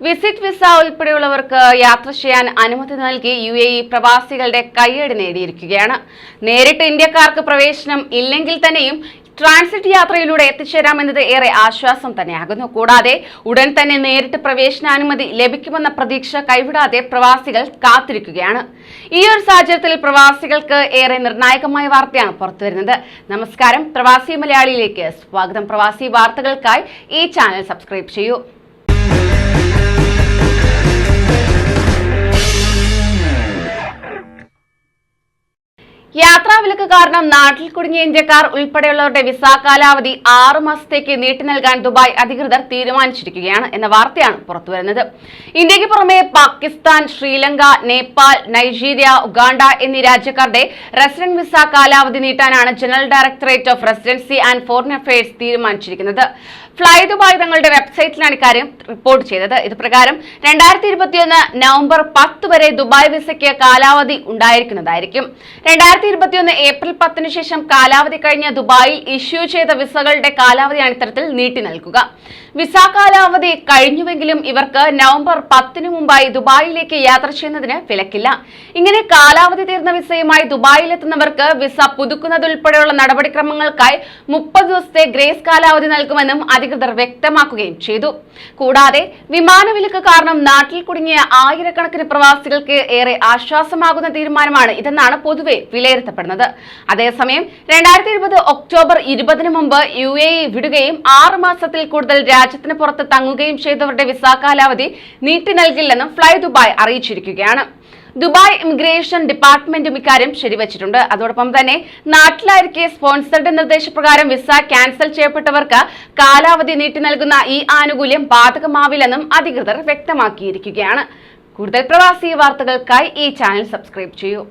Visit visa ഉൾപ്പെടെയുള്ളവർക്ക് യാത്ര ചെയ്യാൻ അനുമതി നൽകി യു എ ഇ പ്രവാസികളുടെ കയ്യടി നേടിയിരിക്കുകയാണ്. നേരിട്ട് ഇന്ത്യക്കാർക്ക് പ്രവേശനം ഇല്ലെങ്കിൽ തന്നെയും ട്രാൻസിറ്റ് യാത്രയിലൂടെ എത്തിച്ചേരാമെന്നത് ഏറെ ആശ്വാസം തന്നെയാകുന്നു. കൂടാതെ ഉടൻ തന്നെ നേരിട്ട് പ്രവേശനാനുമതി ലഭിക്കുമെന്ന പ്രതീക്ഷ കൈവിടാതെ പ്രവാസികൾ കാത്തിരിക്കുകയാണ്. ഈ ഒരു സാഹചര്യത്തിൽ പ്രവാസികൾക്ക് ഏറെ നിർണായകമായ വാർത്തയാണ് പുറത്തുവരുന്നത്. നമസ്കാരം. പ്രവാസി മലയാളിയിലേക്ക് സ്വാഗതം. പ്രവാസി വാർത്തകൾക്കായി ഈ ചാനൽ സബ്സ്ക്രൈബ് ചെയ്യൂ. Yeah. യാത്രാവിലക്ക് കാരണം നാട്ടിൽ കുടുങ്ങിയ ഇന്ത്യക്കാർ ഉൾപ്പെടെയുള്ളവരുടെ വിസ കാലാവധി ആറു മാസത്തേക്ക് നീട്ടി നൽകാൻ ദുബായ് അധികൃതർ തീരുമാനിച്ചിരിക്കുകയാണ് എന്ന വാർത്തയാണ് പുറത്തുവരുന്നത്. ഇന്ത്യയ്ക്ക് പുറമെ പാകിസ്ഥാൻ ശ്രീലങ്ക നേപ്പാൾ നൈജീരിയ ഉഗാണ്ട എന്നീ രാജ്യക്കാരുടെ റെസിഡന്റ് വിസ കാലാവധി നീട്ടാനാണ് general directorate of residency and foreign affairs തീരുമാനിച്ചിരിക്കുന്നത്. ഫ്ലൈ ദുബായ് തങ്ങളുടെ വെബ്സൈറ്റിലാണ് ഇക്കാര്യം റിപ്പോർട്ട് ചെയ്തത്. ഇത് പ്രകാരം രണ്ടായിരത്തി ഇരുപത്തിയൊന്ന് നവംബർ പത്ത് വരെ ദുബായ് വിസയ്ക്ക് കാലാവധി ഉണ്ടായിരിക്കുന്നതായിരിക്കും. രണ്ടായിരത്തി ഇരുപത്തിയൊന്ന് ഏപ്രിൽ പത്തിന് ശേഷം കാലാവധി കഴിഞ്ഞ ദുബായിൽ ഇഷ്യൂ ചെയ്ത വിസകളുടെ കാലാവധി അടിത്തരത്തിൽ നീട്ടി നൽകുക. വിസ കാലാവധി കഴിഞ്ഞുവെങ്കിലും ഇവർക്ക് നവംബർ പത്തിന് മുമ്പായി ദുബായിലേക്ക് യാത്ര ചെയ്യുന്നതിന് വിലക്കില്ല. ഇങ്ങനെ കാലാവധി തീർന്ന വിസയുമായി ദുബായിലെത്തുന്നവർക്ക് വിസ പുതുക്കുന്നതുൾപ്പെടെയുള്ള നടപടിക്രമങ്ങൾക്കായി മുപ്പത് ദിവസത്തെ ഗ്രേസ് കാലാവധി നൽകുമെന്നും അധികൃതർ വ്യക്തമാക്കുകയും ചെയ്തു. കൂടാതെ വിമാനവിലക്ക് കാരണം നാട്ടിൽ കുടുങ്ങിയ ആയിരക്കണക്കിന് പ്രവാസികൾക്ക് ഏറെ ആശ്വാസമാകുന്ന തീരുമാനമാണ് ഇതെന്നാണ് പൊതുവെ വിലയിരുത്തപ്പെടുന്നത്. അതേസമയം രണ്ടായിരത്തി ഇരുപത് ഒക്ടോബർ ഇരുപതിന് മുമ്പ് യു എ വിടുകയും ആറ് മാസത്തിൽ കൂടുതൽ രാജ്യത്തിന് പുറത്ത് തങ്ങുകയും ചെയ്തവരുടെ വിസ കാലാവധി നീട്ടി നൽകില്ലെന്നും ഫ്ലൈ ദുബായ് അറിയിച്ചിരിക്കുകയാണ്. ദുബായ് ഇമിഗ്രേഷൻ ഡിപ്പാർട്ട്മെന്റും ഇക്കാര്യം ശരിവച്ചിട്ടുണ്ട്. അതോടൊപ്പം തന്നെ നാട്ടിലായിരിക്കെ സ്പോൺസർഡ് നിർദ്ദേശപ്രകാരം വിസ ക്യാൻസൽ ചെയ്യപ്പെട്ടവർക്ക് കാലാവധി നീട്ടി നൽകുന്ന ഈ ആനുകൂല്യം ബാധകമാവില്ലെന്നും അധികൃതർ വ്യക്തമാക്കിയിരിക്കുകയാണ്. കൂടുതൽ പ്രവാസി വാർത്തകൾക്കായി ഈ ചാനൽ സബ്സ്ക്രൈബ് ചെയ്യൂ.